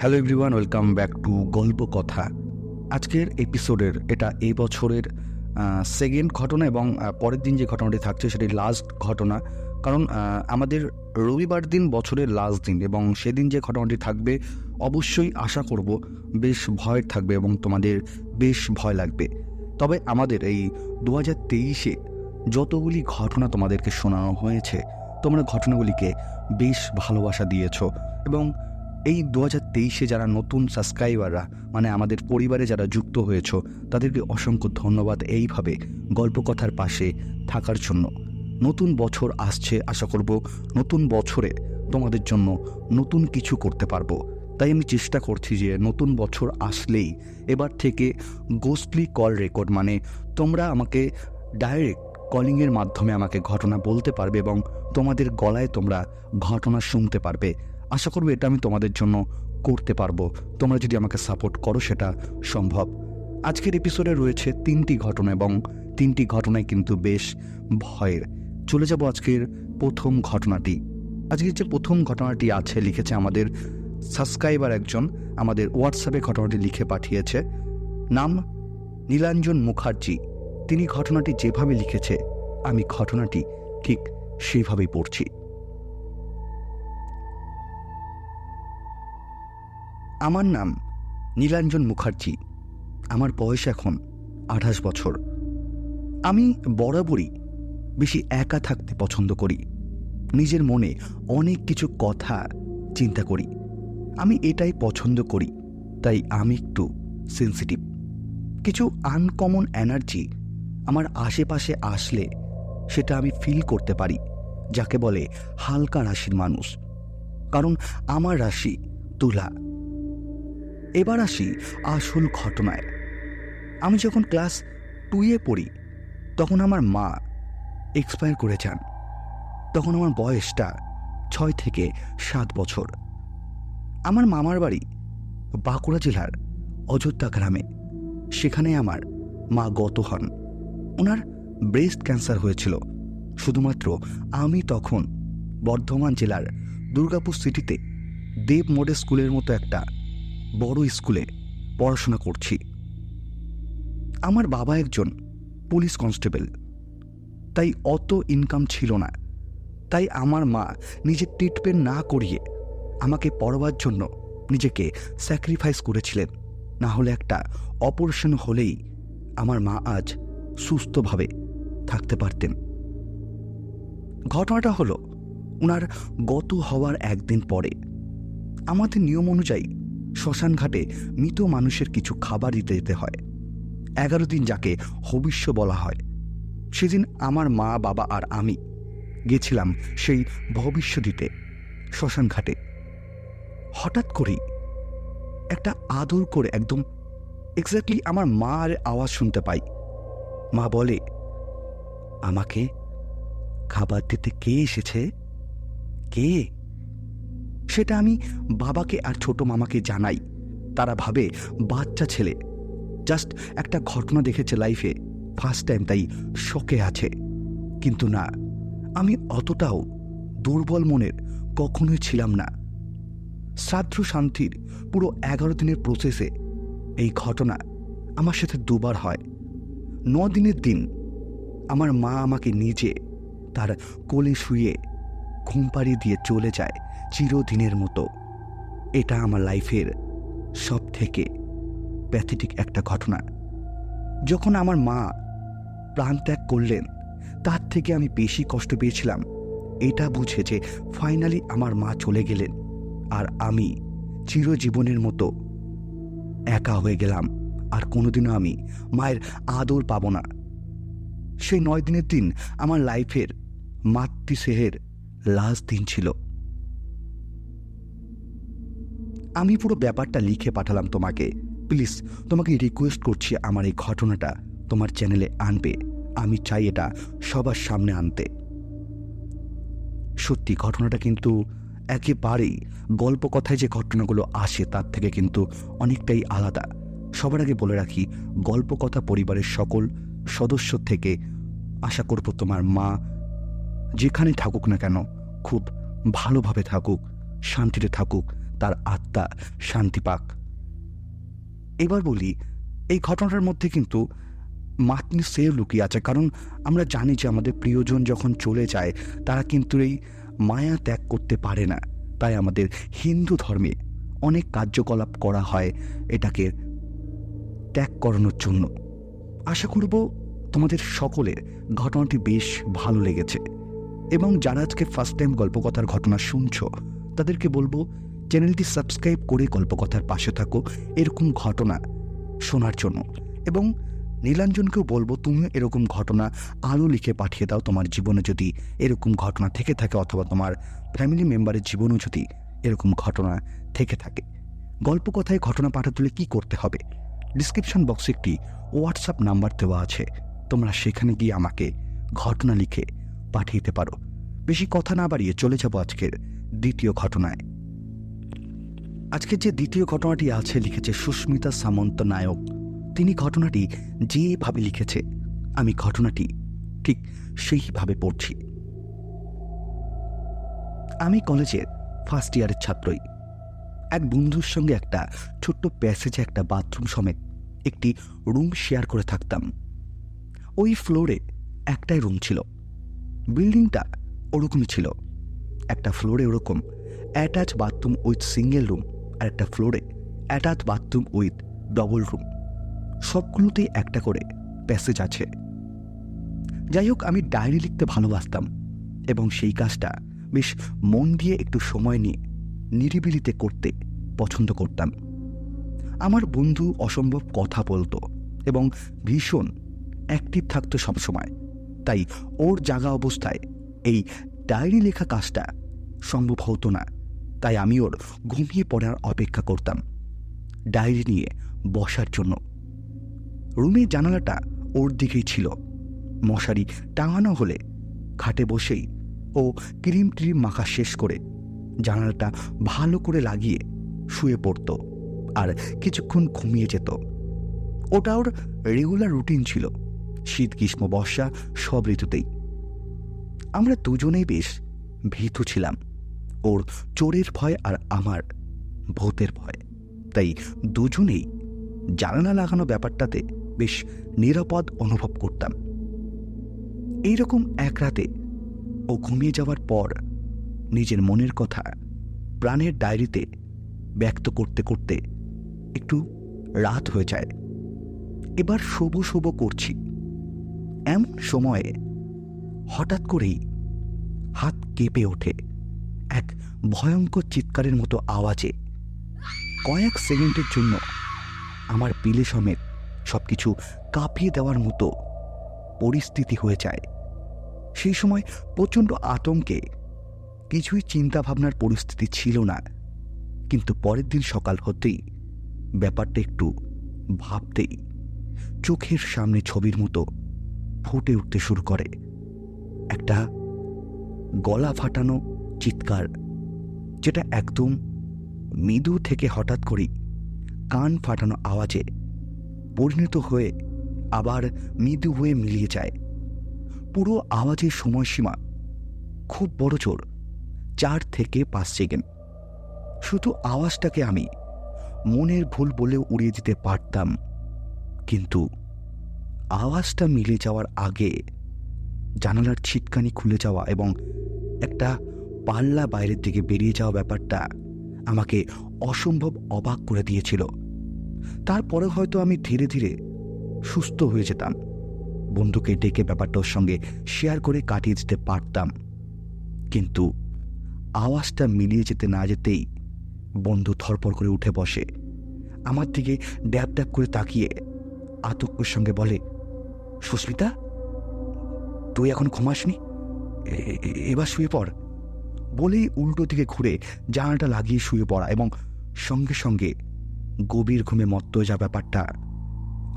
Hello everyone welcome back to Golpo Kotha. আজকের এপিসোডের এটা এই বছরের সেকেন্ড ঘটনা এবং পরের দিন যে ঘটনাটি থাকছে সেটি লাস্ট ঘটনা। কারণ আমাদের রবিবার দিন বছরের লাস্ট দিন এবং সেদিন যে ঘটনাটি থাকবে, অবশ্যই আশা করব বেশ ভয়ের থাকবে এবং তোমাদের বেশ ভয় লাগবে। তবে আমাদের এই দু হাজার তেইশে যতগুলি ঘটনা তোমাদেরকে শোনানো হয়েছে, তোমরা ঘটনাগুলিকে বেশ ভালোবাসা দিয়েছ এবং এই দু হাজার তেইশে যারা নতুন সাবস্ক্রাইবাররা মানে আমাদের পরিবারে যারা যুক্ত হয়েছ, তাদেরকে অসংখ্য ধন্যবাদ এইভাবে গল্পকথার পাশে থাকার জন্য। নতুন বছর আসছে, আশা করব নতুন বছরে তোমাদের জন্য নতুন কিছু করতে পারব। তাই আমি চেষ্টা করছি যে নতুন বছর আসলেই এবার থেকে গোস্টলি কল রেকর্ড মানে তোমরা আমাকে ডাইরেক্ট কলিংয়ের মাধ্যমে আমাকে ঘটনা বলতে পারবে এবং তোমাদের গলায় তোমরা ঘটনা শুনতে পারবে। আশা করব এটা আমি তোমাদের জন্য করতে পারব। তোমরা যদি আমাকে সাপোর্ট করো, সেটা সম্ভব। আজকের এপিসোডে রয়েছে তিনটি ঘটনা এবং তিনটি ঘটনায় কিন্তু বেশ ভয়ের। চলে যাব আজকের প্রথম ঘটনাটি। আজকের যে প্রথম ঘটনাটি আছে, লিখেছে আমাদের সাবস্ক্রাইবার একজন, আমাদের হোয়াটসঅ্যাপে ঘটনাটি লিখে পাঠিয়েছে। নাম নীলাঞ্জন মুখার্জি। তিনি ঘটনাটি যেভাবে লিখেছে, আমি ঘটনাটি ঠিক সেভাবেই পড়ছি। আমার নাম নীলাঞ্জন মুখার্জি। আমার বয়স এখন আঠাশ বছর। আমি বরাবরই বেশি একা থাকতে পছন্দ করি। নিজের মনে অনেক কিছু কথা চিন্তা করি। আমি এটাই পছন্দ করি, তাই আমি একটু সেন্সিটিভ কিছু আনকমন এনার্জি আমার আশেপাশে আসলে সেটা আমি ফিল করতে পারি, যাকে বলে হালকা রাশির মানুষ। কারণ আমার রাশি তুলা। এবার আসি আসল ঘটনায়। আমি যখন ক্লাস টুয়ে পড়ি, তখন আমার মা এক্সপায়ার করে যান। তখন আমার বয়সটা ছয় থেকে সাত বছর। আমার মামার বাড়ি বাঁকুড়া জেলার অযোধ্যা গ্রামে। সেখানে আমার মা গত হন। ওনার ব্রেস্ট ক্যান্সার হয়েছিল। শুধুমাত্র আমি তখন বর্ধমান জেলার দুর্গাপুর সিটিতে দেব মডেল স্কুলের মতো একটা বড় স্কুলে পড়াশোনা করছি। আমার বাবা একজন পুলিশ কনস্টেবল। তাই অত ইনকাম ছিল না। তাই আমার মা নিজের ট্রিটমেন্ট না করিয়ে আমাকে পড়বার জন্য নিজেকে স্যাক্রিফাইস করেছিলেন। না হলে একটা অপারেশন হলেই আমার মা আজ সুস্থভাবে থাকতে পারতেন। ঘটনাটা হলো ওনার গত হওয়ার একদিন পরে। আমাদের নিয়ম অনুযায়ী শ্মশান ঘাটে মৃত মানুষের কিছু খাবার দিতে যেতে হয়। এগারো দিন যাকে হবিষ্য বলা হয়। সেদিন আমার মা, বাবা আর আমি গেছিলাম সেই ভবিষ্য দিতে শ্মশান ঘাটে হঠাৎ করেই একটা আদর করে একদম এক্স্যাক্টলি আমার মার আওয়াজ শুনতে পাই। মা বলে, আমাকে খাবার দিতে কে এসেছে? কে? সেটা আমি বাবাকে আর ছোট মামাকে জানাই। তারা ভাবে, বাচ্চা ছেলে। জাস্ট একটা ঘটনা দেখেছে লাইফে ফার্স্ট টাইম তাই শোকে আছে। কিন্তু না, আমি অতটাও দুর্বল মনের কখনোই ছিলাম না। শ্রাদ্ধ শান্তির পুরো এগারো দিনের প্রসেসে এই ঘটনা আমার সাথে দুবার হয়। ন দিনের দিন আমার মা আমাকে নিজে তার কোলে শুয়ে ঘুম পাড়িয়ে দিয়ে চলে যায়। চিরদিনের মতো। এটা আমার লাইফের সব থেকে প্যাথেটিক একটা ঘটনা। যখন আমার মা প্রাণত্যাগ করলেন, তার থেকে আমি বেশি কষ্ট পেয়েছিলাম। এটা বুঝে যে ফাইনালি আমার মা চলে গেলেন আর আমি চিরজীবনের মতো একা হয়ে গেলাম আর কোনোদিনও আমি মায়ের আদর পাবো না। সেই নয় দিনের দিন আমার লাইফের মাতৃস্নেহের লাস্ট দিন ছিল। আমি পুরো ব্যাপারটা লিখে পাঠালাম তোমাকে। প্লিজ, তোমাকে রিকোয়েস্ট করছি আমার এই ঘটনাটা তোমার চ্যানেলে আনবে আমি চাই এটা সবার সামনে আনতে। সত্যি, ঘটনাটা কিন্তু একেবারেই গল্প কথায় যে ঘটনাগুলো আসে তার থেকে কিন্তু অনেকটাই আলাদা। সবার আগে বলে রাখি গল্প কথা পরিবারের সকল সদস্য থেকে আশা করব তোমার মা যেখানে থাকুক না কেন, খুব ভালোভাবে থাকুক, শান্তিতে থাকুক তার আত্মা শান্তি পাক এবার বলি, এই ঘটনাটার মধ্যে কিন্তু মাতনি সে লুকিয়ে আছে, কারণ আমরা জানি যে আমাদের প্রিয়জন যখন চলে যায়, তারা কিন্তু এই মায়া ত্যাগ করতে পারে না। তাই আমাদের হিন্দু ধর্মে অনেক কার্যকলাপ করা হয় এটাকে ত্যাগ করানোর জন্য। আশা করব তোমাদের সকলের ঘটনাটি বেশ ভালো লেগেছে। এবং যারা আজকে ফার্স্ট টাইম গল্পকথার ঘটনা শুনছো, তাদেরকে বলব চ্যানেলটি সাবস্ক্রাইব করে গল্পকথার পাশে থাকো। এরকম ঘটনা শোনার জন্য। এবং নীলাঞ্জনকেও বলব, তুমিও এরকম ঘটনা আরও লিখে পাঠিয়ে দাও তোমার জীবনে যদি এরকম ঘটনা থেকে থাকে অথবা তোমার ফ্যামিলি মেম্বারের জীবনেও যদি এরকম ঘটনা থেকে থাকে। গল্প কথায় ঘটনা পাঠাতে কী করতে হবে? ডিসক্রিপশন বক্সে একটি হোয়াটসঅ্যাপ নাম্বার দেওয়া আছে। তোমরা সেখানে গিয়ে আমাকে ঘটনা লিখে পাঠিয়ে দিতে পারো। বেশি কথা না বাড়িয়ে চলে যাব আজকের দ্বিতীয় ঘটনায়। আজকের যে দ্বিতীয় ঘটনাটি আছে লিখেছে সুস্মিতা সামন্ত নায়ক। তিনি ঘটনাটি যেভাবে লিখেছে, আমি ঘটনাটি ঠিক সেইভাবে পড়ছি। আমি কলেজের ফার্স্ট ইয়ারের ছাত্রই। এক বন্ধুর সঙ্গে একটা ছোট্ট প্যাসেজে একটা বাথরুম সমেত একটি রুম শেয়ার করে থাকতাম। ওই ফ্লোরে একটাই রুম ছিল। বিল্ডিংটা ওরকমই ছিল। একটা ফ্লোরে ওরকম attach bathroom with single room আর একটা ফ্লোরে attach bathroom with double room সবগুলোতেই একটা করে প্যাসেজ আছে। যাই হোক, আমি ডায়েরি লিখতে ভালোবাসতাম এবং সেই কাজটা বেশ মন দিয়ে একটু সময় নিয়ে নিরিবিলিতে করতে পছন্দ করতাম। আমার বন্ধু অসম্ভব কথা বলতো এবং ভীষণ অ্যাক্টিভ থাকতো সবসময়। তাই ওর জাগা অবস্থায় এই ডায়েরি লেখা কাজটা সম্ভব হতো না। তাই আমি ওর ঘুমিয়ে পড়ার অপেক্ষা করতাম। ডায়েরি নিয়ে বসার জন্য। রুমের জানালাটা ওর দিকেই ছিল। মশারি টাঙানো হলে খাটে বসেই ও ক্রিম ট্রিম মাখা শেষ করে জানালাটা ভালো করে লাগিয়ে শুয়ে পড়ত আর কিছুক্ষণ ঘুমিয়ে যেত। ওটা ওর রেগুলার রুটিন ছিল। শীত, গ্রীষ্ম, বর্ষা সব ঋতুতেই। আমরা দুজনেই বেশ ভীতু ছিলাম। ওর চোরের ভয় আর আমার ভূতের ভয়। তাই দুজনেই জানালা লাগানো ব্যাপারটাতে বেশ নিরাপদ অনুভব করতাম। এইরকম এক রাতে ও ঘুমিয়ে যাওয়ার পর নিজের মনের কথা প্রাণের ডায়েরিতে ব্যক্ত করতে করতে একটু রাত হয়ে যায়। এবার শোবো শোবো করছি। এমন সময়ে হঠাৎ করেই হাত কেঁপে ওঠে। এক ভয়ঙ্কর চিৎকারের মতো আওয়াজে। কয়েক সেকেন্ডের জন্য আমার পিলে সমেত সব কিছু কাঁপিয়ে দেওয়ার মতো পরিস্থিতি হয়ে যায়। সেই সময় প্রচণ্ড আতঙ্কে কিছুই চিন্তা ভাবনার পরিস্থিতি ছিল না। কিন্তু পরের দিন সকাল হতেই ব্যাপারটা একটু ভাবতেই চোখের সামনে ছবির মতো ফুটে উঠতে শুরু করে। একটা গলা ফাটানো চিৎকার, যেটা একদম মৃদু থেকে হঠাৎ করেই কান ফাটানো আওয়াজে পরিণত হয়ে আবার মৃদু হয়ে মিলিয়ে যায়। পুরো আওয়াজের সময়সীমা খুব বড় জোর, চার থেকে পাঁচ সেকেন্ড। শুধু আওয়াজটাকে আমি মনের ভুল বলেও উড়িয়ে দিতে পারতাম, কিন্তু আওয়াজটা মিলে যাওয়ার আগে জানালার ছিটকানি খুলে যাওয়া এবং একটা পাল্লা বাইরের দিকে বেরিয়ে যাওয়া ব্যাপারটা আমাকে অসম্ভব অবাক করে দিয়েছিল। তারপরে হয়তো আমি ধীরে ধীরে সুস্থ হয়ে যেতাম। বন্ধুকে ডেকে ব্যাপারটা ওর সঙ্গে শেয়ার করে কাটিয়ে দিতে পারতাম। কিন্তু আওয়াজটা মিলিয়ে যেতে না যেতেই বন্ধু থরপর করে উঠে বসে। আমার দিকে ড্যাব ড্যাব করে তাকিয়ে আতঙ্কের সঙ্গে বলে, সুস্মিতা, তুই এখন ঘুমাসনি? এবার শুয়ে পড়। বলেই উল্টো দিকে ঘুরে জানালাটা লাগিয়ে শুয়ে পড়া এবং সঙ্গে সঙ্গে গভীর ঘুমে মত্ত যা ব্যাপারটা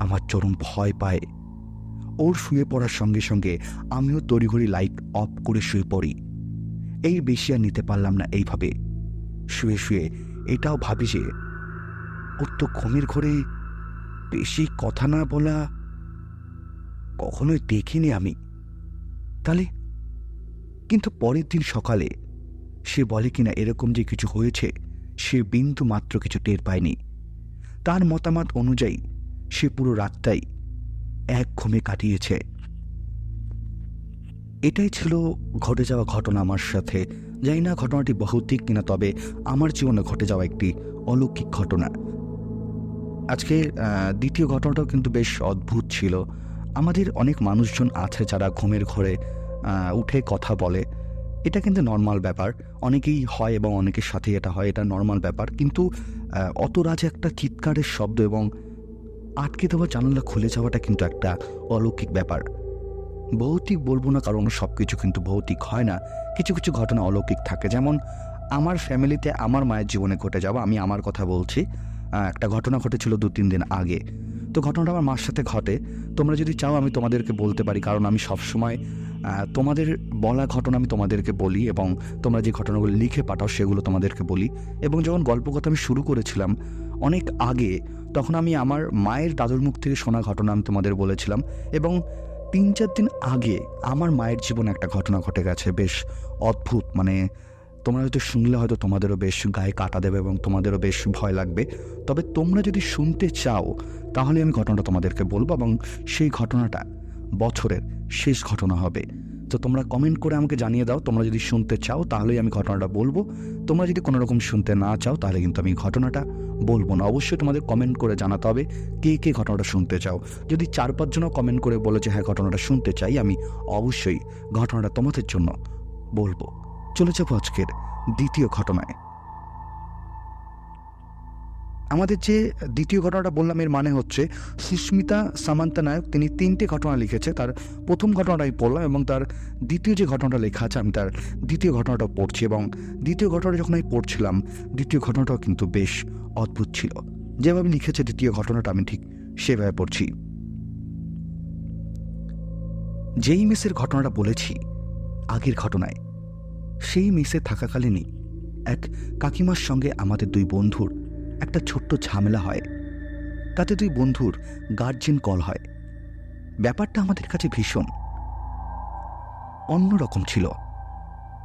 আমার চরম ভয় পায়। ওর শুয়ে পড়ার সঙ্গে সঙ্গে আমিও তড়িঘড়ি লাইট অফ করে শুয়ে পড়ি। এই বেশি আর নিতে পারলাম না এইভাবে। শুয়ে শুয়ে এটাও ভাবি যে ওর তো ঘুমের ঘরে বেশি কথা না বলা কখনোই দেখিনি আমি। তাহলে কিন্তু পরের দিন সকালে সে বলে কিনা এরকম যে কিছু হয়েছে, সে বিন্দু মাত্র কিছু টের পায়নি। তার মতামত অনুযায়ী সে পুরো রাতটাই এক ঘুমে কাটিয়েছে। এটাই ছিল ঘটে যাওয়া ঘটনা আমার সাথে। জানি না ঘটনাটি ভৌতিক কিনা, তবে আমার জীবনে ঘটে যাওয়া একটি অলৌকিক ঘটনা। আজকে দ্বিতীয় ঘটনাটাও কিন্তু বেশ অদ্ভুত ছিল। আমাদের অনেক মানুষজন আছে যারা ঘুমের ঘরে উঠে কথা বলে। এটা কিন্তু নর্মাল ব্যাপার। অনেকেই হয় এবং অনেকের সাথে এটা হয়, এটা নর্মাল ব্যাপার। কিন্তু অত রাজে একটা চিৎকারের শব্দ এবং আটকে দেওয়া জানালা খুলে যাওয়াটা কিন্তু একটা অলৌকিক ব্যাপার। ভৌতিক বলব না, কারণ সব কিছু কিন্তু ভৌতিক হয় না। কিছু কিছু ঘটনা অলৌকিক থাকে। যেমন, আমার ফ্যামিলিতে আমার মায়ের জীবনে ঘটে যাওয়া, আমি আমার কথা বলছি। একটা ঘটনা ঘটেছিল দু, তিন দিন আগে। তো ঘটনাটা আমার মার সাথে ঘটে। তোমরা যদি চাও, আমি তোমাদেরকে বলতে পারি, কারণ আমি সবসময় তোমাদের বলা ঘটনা আমি তোমাদেরকে বলি এবং তোমরা যে ঘটনাগুলো লিখে পাঠাও সেগুলো তোমাদেরকে বলি। এবং যখন গল্প কথা আমি শুরু করেছিলাম, অনেক আগে তখন আমি আমার মায়ের দাদুর মুখ থেকে শোনা ঘটনা আমি তোমাদের বলেছিলাম এবং তিন চার দিন আগে আমার মায়ের জীবনে একটা ঘটনা ঘটে গেছে বেশ অদ্ভুত। মানে তোমরা হয়তো শুনলে, হয়তো তোমাদেরও বেশ গায়ে কাটা দেবে এবং তোমাদেরও বেশ ভয় লাগবে। তবে তোমরা যদি শুনতে চাও, তাহলে আমি ঘটনাটা তোমাদেরকে বলব এবং সেই ঘটনাটা বছরের শেষ ঘটনা হবে। তো তোমরা কমেন্ট করে আমাকে জানিয়ে দাও। তোমরা যদি শুনতে চাও, তাহলেই আমি ঘটনাটা বলব। তোমরা যদি কোনো রকম শুনতে না চাও, তাহলে কিন্তু আমি ঘটনাটা বলব না। অবশ্যই তোমাদের কমেন্ট করে জানাতে হবে কে কে ঘটনাটা শুনতে চাও। যদি চার পাঁচজনও কমেন্ট করে বলে যে হ্যাঁ ঘটনাটা শুনতে চাই, আমি অবশ্যই ঘটনাটা তোমাদের জন্য বলব। চলে যাব আজকের দ্বিতীয় ঘটনায়। আমাদের যে দ্বিতীয় ঘটনাটা বললাম, এর মানে হচ্ছে সুস্মিতা সামান্তা নায়ক, তিনি তিনটে ঘটনা লিখেছে। তার প্রথম ঘটনাটা আমি পড়লাম এবং তার দ্বিতীয় যে ঘটনাটা লেখা আছে, আমি তার দ্বিতীয় ঘটনাটা পড়ছি এবং দ্বিতীয় ঘটনাটা যখন আমি পড়ছিলাম, দ্বিতীয় ঘটনাটাও কিন্তু বেশ অদ্ভুত ছিল। যেভাবে লিখেছে দ্বিতীয় ঘটনাটা, আমি ঠিক সেভাবে পড়ছি। যেই মেসের ঘটনাটা বলেছি, আগের ঘটনায়, সেই মেসে থাকাকালীনই এক কাকিমার সঙ্গে আমাদের দুই বন্ধুর একটা ছোট্ট ঝামেলা হয়। তাতে দুই বন্ধুর গার্জেন কল হয়। ব্যাপারটা আমাদের কাছে ভীষণ। অন্যরকম ছিল।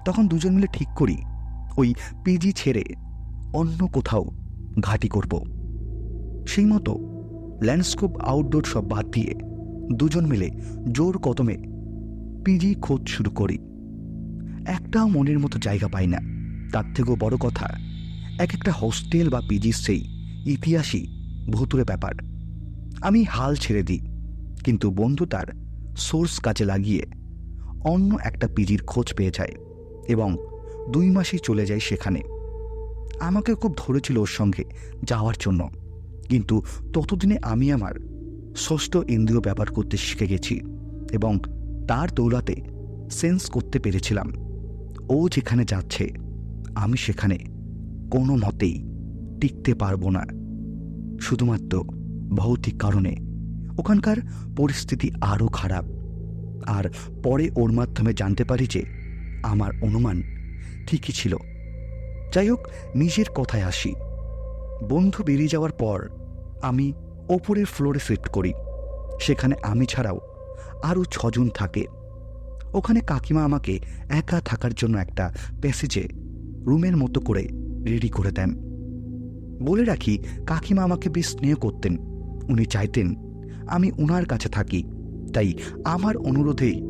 তখন দুজন মিলে ঠিক করি, ওই পিজি ছেড়ে অন্য কোথাও ঘাঁটি করব। সেই মতো ল্যান্ডস্কোপ আউটডোর সব বাদ দিয়ে দুজন মিলে জোর কদমে পিজি খোঁজ শুরু করি। একটাও মনের মতো জায়গা পাই না। তার থেকেও বড় কথা এক একটা হোস্টেল বা পিজির সেই ইতিহাসই ভুতুরে ব্যাপার। আমি হাল ছেড়ে দিই, কিন্তু বন্ধু তার সোর্স কাজে লাগিয়ে অন্য একটা পিজির খোঁজ পেয়ে যায় এবং দুই মাসই চলে যায় সেখানে। আমাকে খুব ধরেছিল ওর সঙ্গে যাওয়ার জন্য, কিন্তু ততদিনে আমি আমার ষষ্ঠ ইন্দ্রিয় ব্যবহার করতে শিখে গেছি এবং তার দৌলাতে সেন্স করতে পেরেছিলাম। ও যেখানে যাচ্ছে, আমি সেখানে কোনো মতেই টিকতে পারব না। শুধুমাত্র ভৌতিক কারণে ওখানকার পরিস্থিতি আরও খারাপ। আর পরে ওর মাধ্যমে জানতে পারি যে আমার অনুমান ঠিকই ছিল। যাই হোক, নিজের কথায় আসি। বন্ধু বেরিয়ে যাওয়ার পর আমি ওপরের ফ্লোরে শিফট করি। সেখানে আমি ছাড়াও আরও ছজন থাকে। ওখানে কাকিমা আমাকে একা থাকার জন্য একটা প্যাসেজে রুমের মতো করে রেডি করে দেন। বলে রাখি, কাকিমা আমাকে বেশ স্নেহ করতেন। উনি চাইতেন আমি ওনার কাছে থাকি। তাই আমার অনুরোধেই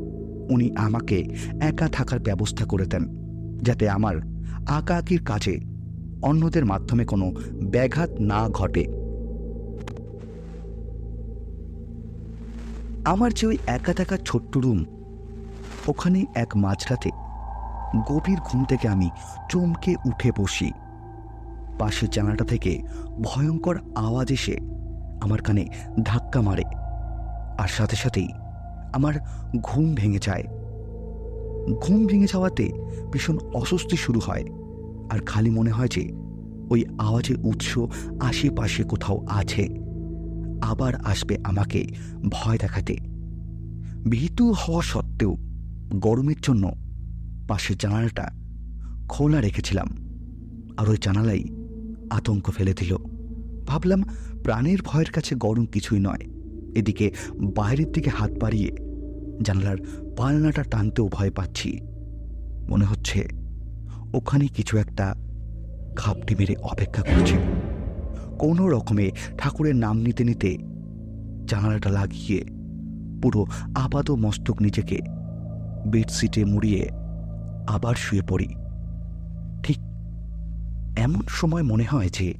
উনি আমাকে একা থাকার ব্যবস্থা করে দেন, যাতে আমার আঁকা আঁকির কাজে অন্যদের মাধ্যমে কোনো ব্যাঘাত না ঘটে। আমার যে ওই একা থাকা ছোট্ট রুম, ওখানে এক মাঝরাতে গভীর ঘুম থেকে আমি চমকে উঠে বসি। পাশের জানালাটা থেকে ভয়ঙ্কর আওয়াজ এসে আমার কানে ধাক্কা মারে। আর সাথে সাথেই আমার ঘুম ভেঙে যায়। ঘুম ভেঙে যাওয়াতে ভীষণ অস্বস্তি শুরু হয়। আর খালি মনে হয় যে ওই আওয়াজের উৎস আশেপাশে কোথাও আছে। আবার আসবে আমাকে ভয় দেখাতে। ভীতু হওয়া সত্ত্বেও গরমের জন্য পাশের জানালাটা খোলা রেখেছিলাম। আর ওই জানালাই আতঙ্ক ফেলে দিল। ভাবলাম প্রাণের ভয়ের কাছে গরম কিছুই নয়। এদিকে বাইরের দিকে হাত বাড়িয়ে জানালার পালনাটা টানতেও ভয় পাচ্ছি। মনে হচ্ছে ওখানে কিছু একটা খাপটি মেরে অপেক্ষা করছে। কোনো রকমে ঠাকুরের নাম নিতে নিতে জানালাটা লাগিয়ে পুরো আপাত মস্তক নিজেকে বেডশিটে মুড়িয়ে আবার শুয়ে পড়ি। এমন সময় মনে হয় যে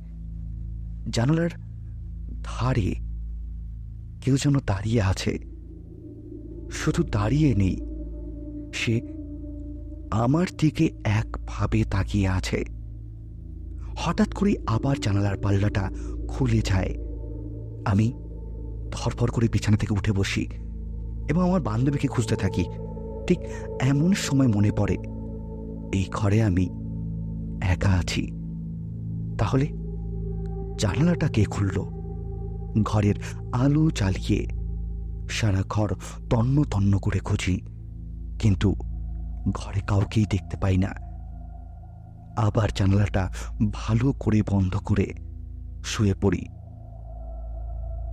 জানালার ধারে কেউ যেন দাঁড়িয়ে আছে। শুধু দাঁড়িয়ে নেই, সে আমার দিকে একভাবে তাকিয়ে আছে। হঠাৎ করে আবার জানালার পাল্লাটা খুলে যায়। আমি ধরফর করে বিছানা থেকে উঠে বসি এবং আমার বান্ধবীকে খুঁজতে থাকি। ঠিক এমন সময় মনে পড়ে, এই ঘরে আমি একা আছি। তাহলে জানালাটা কে খুলল? ঘরের আলো জ্বালিয়ে সারা ঘর তন্ন তন্ন করে খুঁজি, কিন্তু ঘরে কাউকেই দেখতে পাই না। আবার জানালাটা ভালো করে বন্ধ করে শুয়ে পড়ি।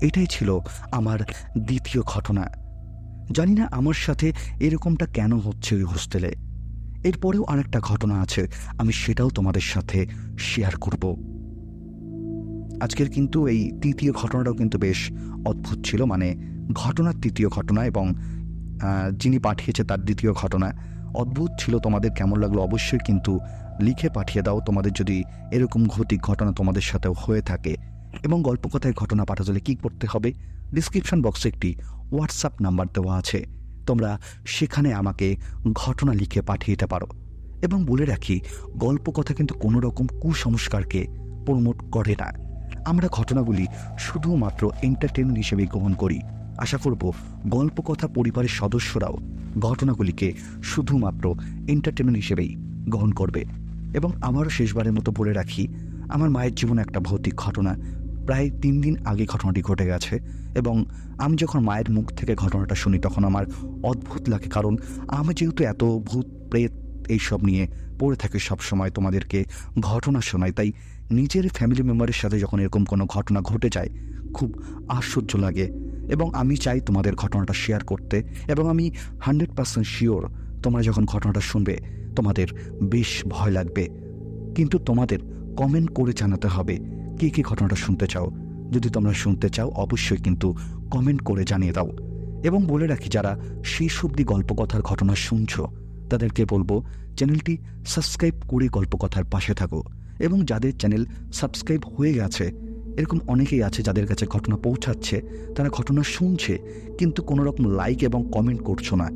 এটাই ছিল আমার দ্বিতীয় ঘটনা। জানি না আমার সাথে এরকমটা কেন হচ্ছে ওই হোস্টেলে। এরপরেও আরেকটা ঘটনা আছে, আমি সেটাও তোমাদের সাথে শেয়ার করব। আজকের কিন্তু এই তৃতীয় ঘটনাটাও কিন্তু বেশ অদ্ভুত ছিল মানে ঘটনার তৃতীয় ঘটনা এবং যিনি পাঠিয়েছে তার দ্বিতীয় ঘটনা। অদ্ভুত ছিল তোমাদের কেমন লাগল অবশ্যই কিন্তু লিখে পাঠিয়ে দাও, তোমাদের যদি এরকম ঘটিক ঘটনা তোমাদের সাথেও হয়ে থাকে। এবং গল্পকথায় ঘটনা পাঠাতে হলে কী করতে হবে? ডিসক্রিপশন বক্সে একটি হোয়াটসঅ্যাপ নাম্বার দেওয়া আছে। তোমরা সেখানে আমাকে ঘটনা লিখে পাঠিয়ে দিতে পারো। এবং বলে রাখি গল্প কথা কিন্তু কোনো রকম কুসংস্কারকে প্রমোট করে না। আমরা ঘটনাগুলি শুধুমাত্র এন্টারটেনমেন্ট হিসেবে গ্রহণ করি। আশা করব গল্প কথা পরিবারের সদস্যরাও ঘটনাগুলিকে শুধুমাত্র এন্টারটেনমেন্ট হিসেবেই গ্রহণ করবে। এবং আমারও শেষবারের মতো বলে রাখি, আমার মায়ের জীবনে একটা ভৌতিক ঘটনা। প্রায় তিন দিন আগে ঘটনাটি ঘটে গেছে। এবং আমি যখন মায়ের মুখ থেকে ঘটনাটা শুনি, তখন আমার অদ্ভুত লাগে, কারণ আমি যেহেতু এত ভূত, প্রেত এইসব নিয়ে পড়ে থাকি সবসময় তোমাদেরকে ঘটনা শোনাই, তাই নিজের ফ্যামিলি মেম্বারের সাথে যখন এরকম কোনো ঘটনা ঘটে যায়, খুব আশ্চর্য লাগে। এবং আমি চাই তোমাদের ঘটনাটা শেয়ার করতে, এবং আমি হান্ড্রেড পার্সেন্ট শিওর তোমরা যখন ঘটনাটা শুনবে, তোমাদের বেশ ভয় লাগবে। কিন্তু তোমাদের কমেন্ট করে জানাতে হবে, কে কী ঘটনাটা শুনতে চাও। যদি তোমরা শুনতে চাও, অবশ্যই কিন্তু কমেন্ট করে জানিয়ে দাও। এবং বলে রাখি, যারা শেষ অব্দি গল্পকথার ঘটনা শুনছ, তাদেরকে বলব, চ্যানেলটি সাবস্ক্রাইব করে গল্পকথার পাশে থাকো। এবং যাদের চ্যানেল সাবস্ক্রাইব হয়ে গেছে, এরকম অনেকেই আছে যাদের কাছে ঘটনা পৌঁছাচ্ছে, তারা ঘটনা শুনছে, কিন্তু কোনো রকম লাইক এবং কমেন্ট করছ না।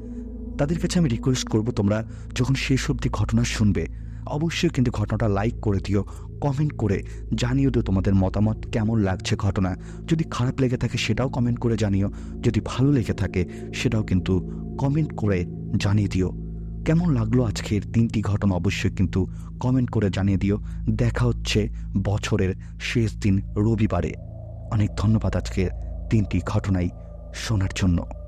তাদের কাছে আমি রিকোয়েস্ট করব, তোমরা যখন শেষ অবধি ঘটনা শুনবে অবশ্যই কিন্তু ঘটনাটা লাইক করে দিও কমেন্ট করে জানিও দিও তোমাদের মতামত কেমন লাগছে ঘটনা। যদি খারাপ লেগে থাকে সেটাও কমেন্ট করে জানিও, যদি ভালো লেগে থাকে সেটাও কিন্তু কমেন্ট করে জানিয়ে দিও। কেমন লাগল আজকের তিনটি ঘটনা অবশ্যই কিন্তু কমেন্ট করে জানিয়ে দিও। দেখা হচ্ছে বছরের শেষ দিন রবিবারে। অনেক ধন্যবাদ আজকের তিনটি ঘটনাই শোনার জন্য।